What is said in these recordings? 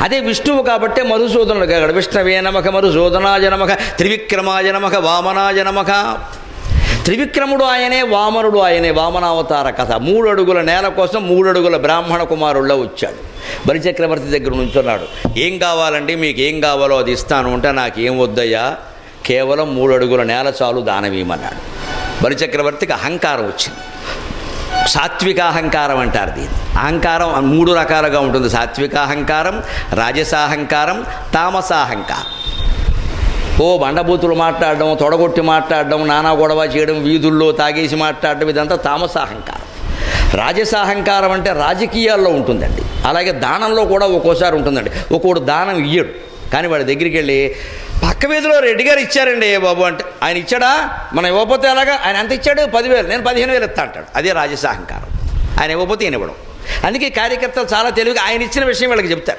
అదే విష్ణువు కాబట్టే మధుసూదనుడు కాగడు విష్ణవే నమక మధుసూదనాయ నమక త్రివిక్రమాయ నమక వామనాయ నమక త్రివిక్రముడు ఆయనే వామనుడు ఆయనే వామనావతార కథ. మూడు అడుగుల నేల కోసం మూడు అడుగుల బ్రాహ్మణ కుమారుల్లో వచ్చాడు. బలిచక్రవర్తి దగ్గర నుంచున్నాడు. ఏం కావాలండి? మీకు ఏం కావాలో అది ఇస్తాను అంటే నాకు వద్దయ్యా? కేవలం మూడు అడుగుల నేల చాలు దానమీయమన్నాడు బలిచక్రవర్తికి అహంకారం వచ్చింది. సాత్విక అహంకారం అంటారు దీన్ని. అహంకారం మూడు రకాలుగా ఉంటుంది. సాత్విక అహంకారం రాజసాహంకారం తామసాహంకారం. ఓ బండబూతులు మాట్లాడడం తొడగొట్టి మాట్లాడడం నానా గొడవ చేయడం వీధుల్లో తాగేసి మాట్లాడడం ఇదంతా తామసాహంకారం. రాజసాహంకారం అంటే రాజకీయాల్లో ఉంటుందండి. అలాగే దానంలో కూడా ఒక్కోసారి ఉంటుందండి. ఒక్కోడు దానం ఇయ్యడు. కానీ వాడి దగ్గరికి వెళ్ళి పక్క వీధిలో రెడ్డి గారు ఇచ్చారండి ఏ బాబు అంటే ఆయన ఇచ్చాడా? మనం ఇవ్వకపోతే ఎలాగా? ఆయన ఎంత ఇచ్చాడు? పదివేలు. నేను పదిహేను వేలు ఇస్తా అంటాడు. అదే రాజసాహంకారం. ఆయన ఇవ్వకపోతే ఈయన ఇవ్వడం. అందుకే కార్యకర్తలు చాలా తెలివిగా ఆయన ఇచ్చిన విషయం వీళ్ళకి చెప్తారు.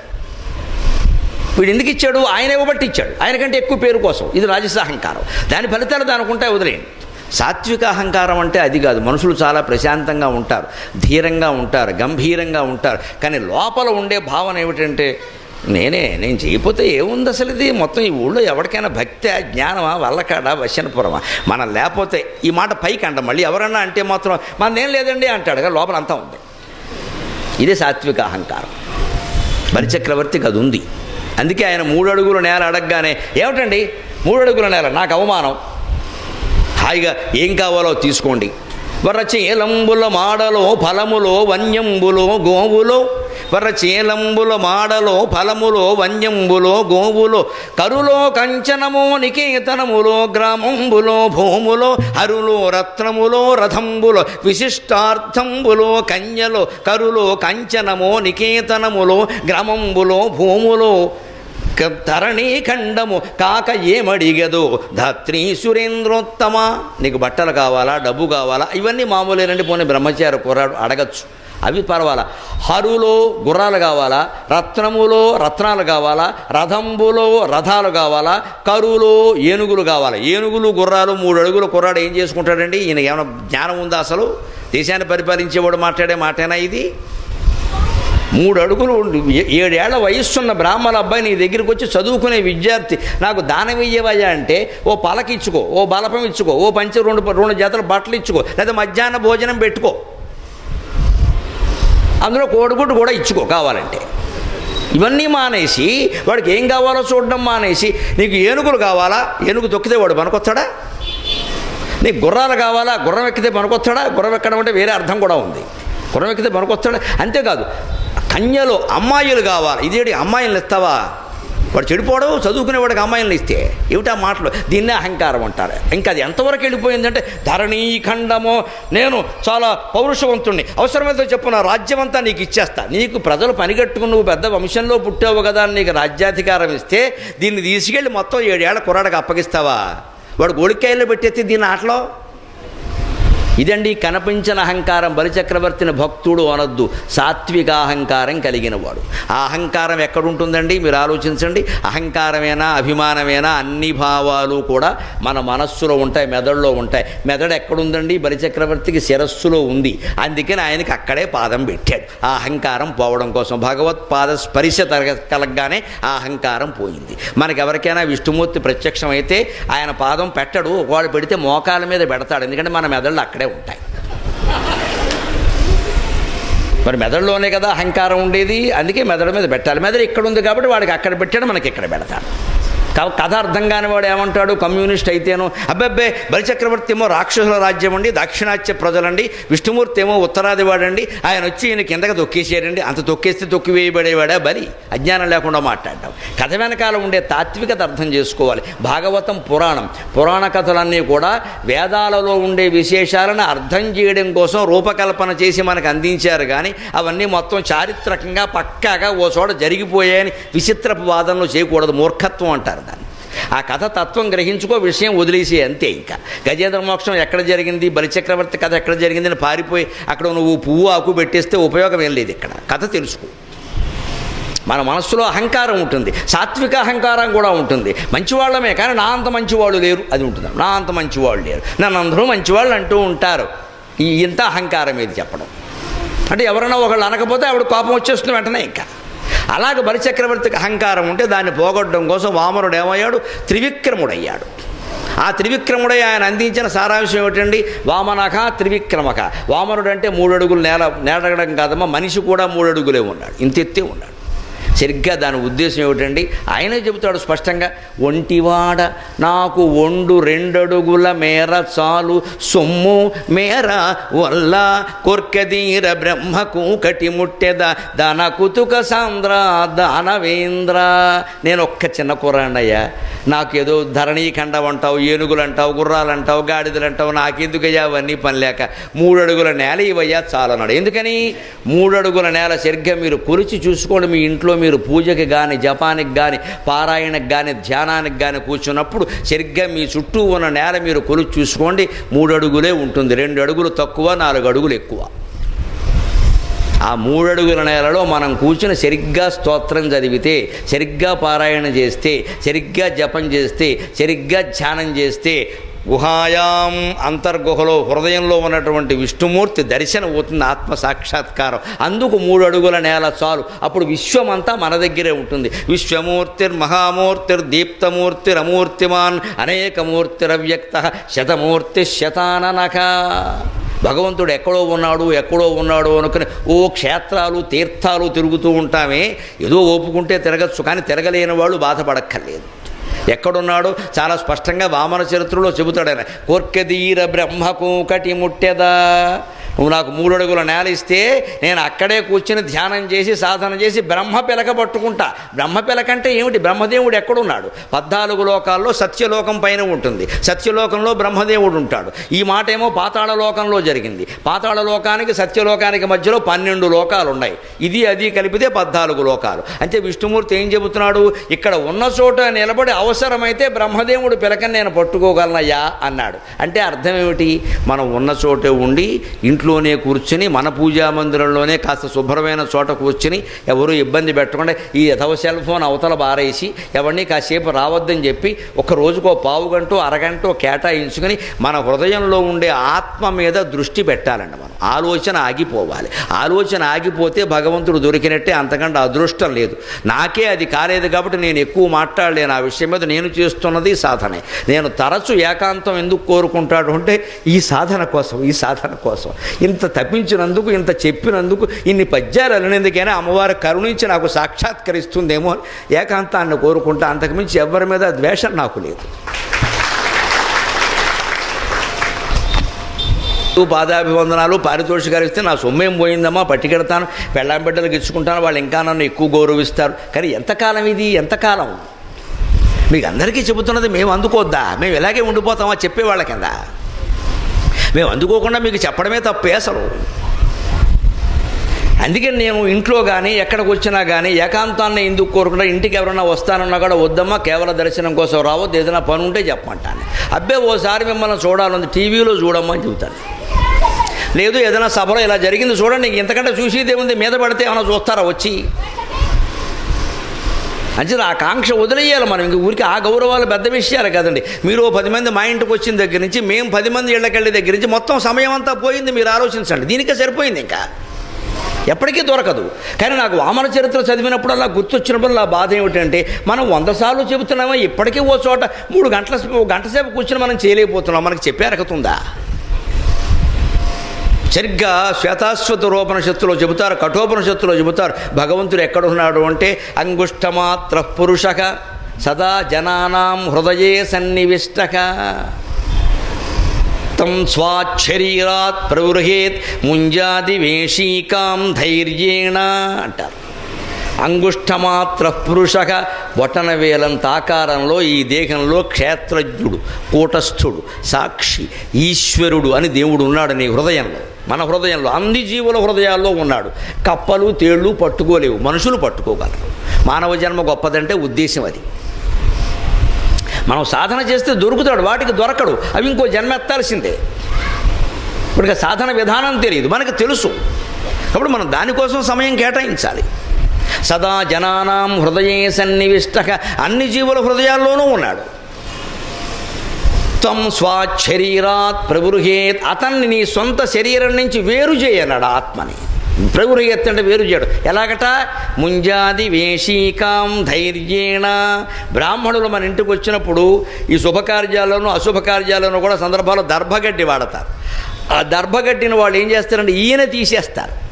వీడు ఎందుకు ఇచ్చాడు? ఆయన ఇవ్వబట్టి ఇచ్చాడు. ఆయనకంటే ఎక్కువ పేరు కోసం. ఇది రాజసాహంకారం. దాని ఫలితాలు దానికి ఉంటాయి వదిలేయండి. సాత్విక అహంకారం అంటే అది కాదు. మనుషులు చాలా ప్రశాంతంగా ఉంటారు. ధీరంగా ఉంటారు. గంభీరంగా ఉంటారు. కానీ లోపల ఉండే భావన ఏమిటంటే నేనే నేను చేయకపోతే ఏముంది అసలు ఇది? మొత్తం ఈ ఊళ్ళో ఎవరికైనా భక్తి జ్ఞానమా వల్లకాడ వశనపురమా మనం లేకపోతే ఈ మాట పైకి అంట. మళ్ళీ ఎవరన్నా అంటే మాత్రం మనదేం లేదండి అంటాడు కదా లోపల అంతా ఉంది. ఇదే సాత్విక అహంకారం. బలిచక్రవర్తికి అది ఉంది. అందుకే ఆయన మూడు అడుగుల నేల అడగగానే ఏమిటండి? మూడు అడుగుల నేల నాకు అవమానం. హాయిగా ఏం కావాలో తీసుకోండి. వరచేలంబుల మాడలో ఫలములో వన్యంబులో గోవులో వరచేలంబుల మాడలో ఫలములో వన్యంబులో గోవులో కరులో కంచనమో నికేతనములో గ్రామంబులో భూములో అరులో రత్నములో రథంబులో విశిష్టార్థంబులో కన్యలో కరులో కంచనమో నికేతనములో గ్రామంబులో భూములో క- ఖండము కాక ఏమడిగదు? ధాత్రి సురేంద్రోత్తమ. నీకు బట్టలు కావాలా? డబ్బు కావాలా? ఇవన్నీ మామూలేనండి పోనీ బ్రహ్మచారి కుర్రాడు అడగచ్చు. అవి పర్వాలా. హరులో గుర్రాలు కావాలా రత్నములో రత్నాలు కావాలా రథంబులో రథాలు కావాలా కరువులో ఏనుగులు కావాలా. ఏనుగులు గుర్రాలు మూడు అడుగులు కుర్రాడు ఏం చేసుకుంటాడండి? ఈయన ఏమైనా జ్ఞానం ఉందా అసలు? దేశాన్ని పరిపాలించేవాడు మాట్లాడే మాటేనా ఇది? మూడు అడుగులు ఏడేళ్ళ వయస్సున్న బ్రాహ్మణ అబ్బాయి నీ దగ్గరికి వచ్చి చదువుకునే విద్యార్థి. నాకు దానం ఇయ్యవయ్యా అంటే ఓ పలకిచ్చుకో ఓ బలపం ఇచ్చుకో ఓ పంచ రెండు రెండు జతల బట్టలు ఇచ్చుకో లేదా మధ్యాహ్న భోజనం పెట్టుకో. అందులో కోడిగుడ్డు కూడా ఇచ్చుకో కావాలంటే. ఇవన్నీ మానేసి వాడికి ఏం కావాలో చూడడం మానేసి నీకు ఏనుగులు కావాలా? ఏనుగు తొక్కితే వాడు పనికొస్తాడా? నీకు గుర్రాలు కావాలా? గుర్రం ఎక్కితే పనికొస్తాడా? గుర్రం ఎక్కడం అంటే వేరే అర్థం కూడా ఉంది. గుర్రం ఎక్కితే పనికొస్తాడా? అంతేకాదు కన్యలు అమ్మాయిలు కావాలి. ఇదేంటి అమ్మాయిలను ఇస్తావా వాడు చెడిపోవడం చదువుకునేవాడికి అమ్మాయిలను ఇస్తే. ఏమిటా మాటలు? దీన్నే అహంకారం అంటారు. ఇంకా అది ఎంతవరకు వెళ్ళిపోయిందంటే ధరణీ ఖండమో. నేను చాలా పౌరుషవంతుణ్ణి. అవసరమైతే చెప్పు నా రాజ్యమంతా నీకు ఇచ్చేస్తా. నీకు ప్రజలు పనిగట్టుకుని నువ్వు పెద్ద వంశంలో పుట్టావు కదా అని నీకు రాజ్యాధికారం ఇస్తే దీన్ని తీసుకెళ్ళి మొత్తం ఏడేళ్ళ కుర్రాడికి అప్పగిస్తావా? వాడు గోడికాయల్లో పెట్టేస్తే దీని ఆటలో? ఇదండి కనిపించిన అహంకారం బలిచక్రవర్తిని భక్తుడు అనొద్దు. సాత్విక అహంకారం కలిగిన వాడు ఆ అహంకారం ఎక్కడుంటుందండి? మీరు ఆలోచించండి. అహంకారమేనా అభిమానమేనా అన్ని భావాలు కూడా మన మనస్సులో ఉంటాయి మెదడులో ఉంటాయి. మెదడు ఎక్కడుందండి? బలిచక్రవర్తికి శిరస్సులో ఉంది. అందుకని ఆయనకి అక్కడే పాదం పెట్టాడు. ఆ అహంకారం పోవడం కోసం భగవత్పాద స్పరిశ తరగ కలగగానే ఆ అహంకారం పోయింది. మనకెవరికైనా విష్ణుమూర్తి విష్ణుమూర్తి ప్రత్యక్షమైతే ఆయన పాదం పెట్టడు. ఒకవాడు పెడితే మోకాల మీద పెడతాడు. ఎందుకంటే మన మెదళ్ళు అక్కడే ఉంటాయి. మరి మెదడులోనే కదా అహంకారం ఉండేది అందుకే మెదడు మీద పెట్టాలి. మెదడు ఇక్కడ ఉంది కాబట్టి వాడికి అక్కడ పెట్టాడు మనకి ఇక్కడ పెడతాడు కథ అర్థం కాని వాడు ఏమంటాడు? కమ్యూనిస్ట్ అయితేను. అబ్బబ్బే బలిచక్రవర్తి ఏమో రాక్షసుల రాజ్యం అండి దాక్షిణాత్య ప్రజలండి విష్ణుమూర్తి ఏమో ఉత్తరాది వాడండి ఆయన వచ్చి ఈయన కిందకి తొక్కేసాడండి అంత తొక్కేస్తే తొక్కివేయబడేవాడా బలి? అజ్ఞానం లేకుండా మాట్లాడటం కథ వెనకాల ఉండే తాత్వికత అర్థం చేసుకోవాలి. భాగవతం పురాణం. పురాణ కథలన్నీ కూడా వేదాలలో ఉండే విశేషాలను అర్థం చేయడం కోసం రూపకల్పన చేసి మనకు అందించారు కానీ అవన్నీ మొత్తం చారిత్రకంగా పక్కాగా ఓ చోట జరిగిపోయాయని విచిత్రపు వాదనలు చేయకూడదు. మూర్ఖత్వం అంటారు. దాన్ని ఆ కథ తత్వం గ్రహించుకో విషయం వదిలేసి అంతే ఇంకా. గజేంద్ర మోక్షం ఎక్కడ జరిగింది బలిచక్రవర్తి కథ ఎక్కడ జరిగింది అని పారిపోయి అక్కడ నువ్వు పువ్వు ఆకు పెట్టేస్తే ఉపయోగం ఏం లేదు ఇక్కడ. కథ తెలుసుకో. మన మనస్సులో అహంకారం ఉంటుంది సాత్విక అహంకారం కూడా ఉంటుంది. మంచివాళ్ళమే కానీ నా అంత మంచివాళ్ళు లేరు. అది ఉంటుంది. నా అంత మంచివాళ్ళు లేరు. నన్ను అందరూ మంచివాళ్ళు అంటూ ఉంటారు. ఈ ఇంత అహంకారం ఏది చెప్పడం? అంటే ఎవరైనా ఒకళ్ళు అనకపోతే ఆవిడ కోపం వచ్చేస్తుంది వెంటనే ఇంకా. అలాగ బలిచక్రవర్తికి అహంకారం ఉంటే దాన్ని పోగొట్టడం కోసం వామనుడు ఏమయ్యాడు? త్రివిక్రముడయ్యాడు. ఆ త్రివిక్రముడై ఆయన అందించిన సారాంశం ఏమిటండి? వామనక త్రివిక్రమక. వామనుడు అంటే మూడు అడుగులు నేల నేడగడం కాదమ్మా మనిషి కూడా మూడు అడుగులే ఉన్నాడు. ఇంత ఎత్తే ఉన్నాడు. సరిగ్గా దాని ఉద్దేశం ఏమిటండి? ఆయనే చెబుతాడు స్పష్టంగా ఒంటివాడ నాకు ఒండు రెండడుగుల మేర చాలు సొమ్ము మేర వల్ల కొర్కదీర బ్రహ్మకు కటి ముట్టెద దాన కుతుక సాంద్ర దానవేంద్ర నేను ఒక్క చిన్న కుర్రాన్నయ్యా నాకు ఏదో అంటావు ఏనుగులు అంటావు గుర్రాలు అంటావు గాడిదలు అంటావు నాకెందుకయ్యా అవన్నీ పనిలేక? మూడడుగుల నేల ఇవయ్యా చాలన్నాడు. ఎందుకని? మూడడుగుల నేల సరిగ్గా మీరు కొలిచి చూసుకోండి మీ ఇంట్లో మీరు పూజకి కానీ జపానికి కానీ పారాయణకు కానీ ధ్యానానికి కానీ కూర్చున్నప్పుడు సరిగ్గా మీ చుట్టూ ఉన్న నేల మీరు కొలుచు చూసుకోండి. మూడు అడుగులే ఉంటుంది. రెండు అడుగులు తక్కువ నాలుగు అడుగులు ఎక్కువ. ఆ మూడడుగుల నేలలో మనం కూర్చుని సరిగ్గా స్తోత్రం చదివితే సరిగ్గా పారాయణ చేస్తే సరిగ్గా జపం చేస్తే సరిగ్గా ధ్యానం చేస్తే గుహాయాం అంతర్గుహలో హృదయంలో ఉన్నటువంటి విష్ణుమూర్తి దర్శనం అవుతుంది ఆత్మ సాక్షాత్కారం. అందుకు మూడు అడుగుల నేల చాలు. అప్పుడు విశ్వమంతా మన దగ్గరే ఉంటుంది. విశ్వమూర్తిర్ మహామూర్తిర్ దీప్తమూర్తిర్ అమూర్తిమాన్ అనేకమూర్తిరవ్యక్త శతమూర్తి శతాననక. భగవంతుడు ఎక్కడో ఉన్నాడు ఎక్కడో ఉన్నాడు అనుకుని ఓ క్షేత్రాలు తీర్థాలు తిరుగుతూ ఉంటామే. ఏదో ఓపుకుంటే తిరగచ్చు కానీ తిరగలేని వాళ్ళు బాధపడక్కర్లేదు. ఎక్కడున్నాడో చాలా స్పష్టంగా వామన చరిత్రలో చెబుతాడు ఆయన. కోర్కెదీర బ్రహ్మకు కటి ముట్టెదా. నువ్వు నాకు మూడు అడుగుల నేల ఇస్తే నేను అక్కడే కూర్చుని ధ్యానం చేసి సాధన చేసి బ్రహ్మ పిలక పట్టుకుంటా. బ్రహ్మ పిలక అంటే ఏమిటి? బ్రహ్మదేవుడు ఎక్కడున్నాడు? పద్నాలుగు లోకాల్లో సత్యలోకం పైన ఉంటుంది. సత్యలోకంలో బ్రహ్మదేవుడు ఉంటాడు. ఈ మాట ఏమో పాతాళ లోకంలో జరిగింది. పాతాళ లోకానికి సత్యలోకానికి మధ్యలో పన్నెండు లోకాలు ఉన్నాయి ఇది అది కలిపితే పద్నాలుగు లోకాలు. అంటే విష్ణుమూర్తి ఏం చెబుతున్నాడు? ఇక్కడ ఉన్న చోట నిలబడి అవసరమైతే బ్రహ్మదేవుడు పిలకని నేను పట్టుకోగలనయ్యా అన్నాడు. అంటే అర్థం ఏమిటి? మనం ఉన్న చోటే ఉండి ఇంట్లో ఇంట్లోనే కూర్చుని మన పూజా మందిరంలోనే కాస్త శుభ్రమైన చోట కూర్చుని ఎవరు ఇబ్బంది పెట్టకుండా ఈ యథవ సెల్ ఫోన్ అవతల బారేసి ఎవరిని కాసేపు రావద్దని చెప్పి ఒక రోజుకో పావు గంట అరగంట కేటాయించుకొని మన హృదయంలో ఉండే ఆత్మ మీద దృష్టి పెట్టాలండి మనం. ఆలోచన ఆగిపోవాలి. ఆలోచన ఆగిపోతే భగవంతుడు దొరికినట్టే అంతకంటే అదృష్టం లేదు. నాకే అది కాలేదు కాబట్టి నేను ఎక్కువ మాట్లాడలేను. ఆ విషయం మీద నేను చేస్తున్నది సాధనే. నేను తరచు ఏకాంతం ఎందుకు కోరుకుంటాడు అంటే ఈ సాధన కోసం ఈ సాధన కోసం. ఇంత తప్పించినందుకు ఇంత చెప్పినందుకు ఇన్ని పద్యాలు అలనేందుకైనా అమ్మవారు కరుణించి నాకు సాక్షాత్కరిస్తుందేమో అని ఏకాంతాన్ని కోరుకుంటా. అంతకుమించి ఎవరి మీద ద్వేషం నాకు లేదు. పాదాభివందనాలు పారితోషికాలు ఇస్తే నా సొమ్మేం పోయిందమ్మా పట్టుకెడతాను పెళ్ళాం బిడ్డలకు ఇచ్చుకుంటాను వాళ్ళు ఇంకా నన్ను ఎక్కువ గౌరవిస్తారు. కానీ ఎంతకాలం ఇది? ఎంతకాలం? మీకు అందరికీ చెబుతున్నది మేము అందుకోద్దా? మేము ఇలాగే ఉండిపోతామా? చెప్పేవాళ్ళ కింద. మేము అందుకోకుండా మీకు చెప్పడమే తప్పే అసలు. అందుకని నేను ఇంట్లో కానీ ఎక్కడికి వచ్చినా కానీ ఏకాంతాన్ని ఎందుకు కోరుకుంటా ఇంటికి ఎవరైనా వస్తానన్నా కూడా వద్దమ్మా కేవల దర్శనం కోసం రావద్దు ఏదైనా పని ఉంటే చెప్పమంటాను. అబ్బే ఓసారి మిమ్మల్ని చూడాలని టీవీలో చూడమ్మని చెబుతాను. లేదు ఏదైనా సభలో ఇలా జరిగింది చూడండి ఇంతకంటే చూసేదేముంది మీద పడితే ఏమైనా చూస్తారా వచ్చి? అంచేది ఆ కాంక్ష వదిలేయాలి మనం. ఇంక ఊరికి ఆ గౌరవాలు పెద్ద విషయాలు కదండి. మీరు ఓ పది మంది మా ఇంటికి వచ్చిన దగ్గర నుంచి మేము పది మంది ఇళ్ళకెళ్ళి దగ్గర నుంచి మొత్తం సమయం అంతా పోయింది మీరు ఆలోచించండి. దీనికే సరిపోయింది ఇంకా. ఎప్పటికీ దొరకదు. కానీ నాకు వామన చరిత్ర చదివినప్పుడల్లా గుర్తొచ్చినప్పుడల్లా బాధ ఏమిటంటే మనం వంద సార్లు చెబుతున్నామో? ఇప్పటికీ ఓ చోట మూడు గంటల గంట సేపు కూర్చుని మనం చేయలేకపోతున్నాం. మనకి చెప్పే అర్హతుందా సరిగ్గా శ్వేతాశ్వత రూపనిషత్తులో చెబుతారు కఠోపనిషత్తులో చెబుతారు. భగవంతుడు ఎక్కడున్నాడు అంటే అంగుష్టమాత్ర పురుషక సదా జనానాం హృదయే సన్నివిష్టక తం స్వాశరీరాత్ ప్రవృహేత్ ముంజాది వేషీకాం ధైర్యేణ అంటారు. అంగుష్టమాత్ర పురుషక వటనవేలంత ఆకారంలో ఈ దేహంలో క్షేత్రజ్ఞుడు కూటస్థుడు సాక్షి ఈశ్వరుడు అని దేవుడు ఉన్నాడు నీ హృదయంలో. మన హృదయంలో అన్ని జీవుల హృదయాల్లో ఉన్నాడు. కప్పలు తేళ్ళు పట్టుకోలేవు. మనుషులు పట్టుకోగలరు. మానవ జన్మ గొప్పదంటే ఉద్దేశం అది. మనం సాధన చేస్తే దొరుకుతాడు వాటికి దొరకడు. అవి ఇంకో జన్మ ఎత్తాల్సిందే. ఇప్పుడు సాధన విధానం తెలియదు. మనకు తెలుసు. కాబట్టి మనం దానికోసం సమయం కేటాయించాలి. సదా జనానాం హృదయే సన్నివిష్టక అన్ని జీవుల హృదయాల్లోనూ ఉన్నాడు. త్వం స్వాశరీరాత్ ప్రబృహేత్ అతన్ని నీ సొంత శరీరం నుంచి వేరు చేయన్నాడు ఆత్మని. ప్రగురు అంటే వేరు చేయడు. ఎలాగట? ముంజాది వేషీకాం ధైర్యేణ. బ్రాహ్మణులు మన ఇంటికి వచ్చినప్పుడు ఈ శుభకార్యాల్లోనూ అశుభకార్యాల్లోనూ కూడా సందర్భాల్లో దర్భగడ్డి వాడతారు. ఆ దర్భగడ్డిని వాళ్ళు ఏం చేస్తారంటే ఈయన తీసేస్తారు.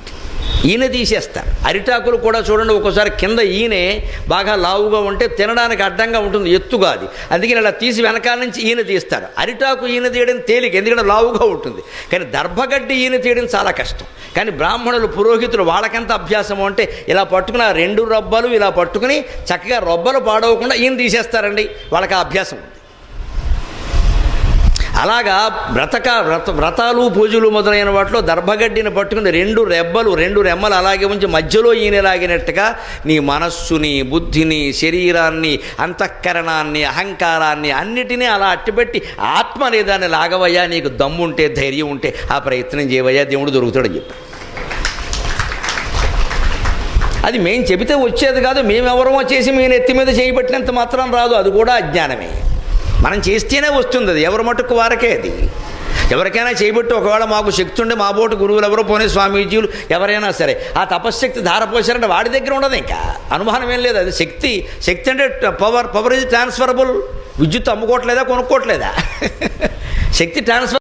ఈయన తీసేస్తారు అరిటాకులు కూడా చూడండి ఒక్కోసారి కింద ఈయనే బాగా లావుగా ఉంటే తినడానికి అడ్డంగా ఉంటుంది ఎత్తుగా అది. అందుకని ఇలా తీసి వెనకాల నుంచి ఈయన తీస్తారు. అరిటాకు ఈయన తీయడం తేలిక ఎందుకంటే లావుగా ఉంటుంది. కానీ దర్భగడ్డి ఈయన తీయడం చాలా కష్టం. కానీ బ్రాహ్మణులు పురోహితులు వాళ్ళకెంత అభ్యాసం అంటే ఇలా పట్టుకుని ఆ రెండు రబ్బలు ఇలా పట్టుకుని చక్కగా రబ్బలు పాడవకుండా ఈయన తీసేస్తారండి. వాళ్ళకి ఆ అభ్యాసం ఉంది. అలాగా వ్రతక వ్రత వ్రతాలు పూజలు మొదలైన వాటిలో దర్భగడ్డిని పట్టుకుని రెండు రెబ్బలు రెండు రెమ్మలు అలాగే ఉంచి మధ్యలో ఈయన లాగినట్టుగా నీ మనస్సుని బుద్ధిని శరీరాన్ని అంతఃకరణాన్ని అహంకారాన్ని అన్నిటినీ అలా అట్టిపెట్టి ఆత్మ అనేదాన్ని లాగవయ్యా నీకు దమ్ముంటే ధైర్యం ఉంటే ఆ ప్రయత్నం చేయవయ్యా దేవుడు దొరుకుతాడని చెప్పి. అది మేము చెబితే వచ్చేది కాదు మేమెవరమో చేసి మేము ఎత్తి మీద చేయబట్టినంత మాత్రం రాదు అది కూడా అజ్ఞానమే. మనం చేస్తేనే వస్తుంది అది. ఎవరి మటుకు వారకే అది. ఎవరికైనా చేయబట్టి ఒకవేళ మాకు శక్తి ఉండే మా బోటు గురువులు ఎవరో పోనీ స్వామీజీలు ఎవరైనా సరే ఆ తపశ్శక్తి ధారపోసారంటే వాడి దగ్గర ఉండదు ఇంకా. అనుమానం ఏం లేదు. అది శక్తి శక్తి అంటే పవర్ పవర్ ఇది ట్రాన్స్ఫరబుల్ విద్యుత్ అమ్ముకోవట్లేదా కొనుక్కోవట్లేదా? శక్తి ట్రాన్స్ఫర్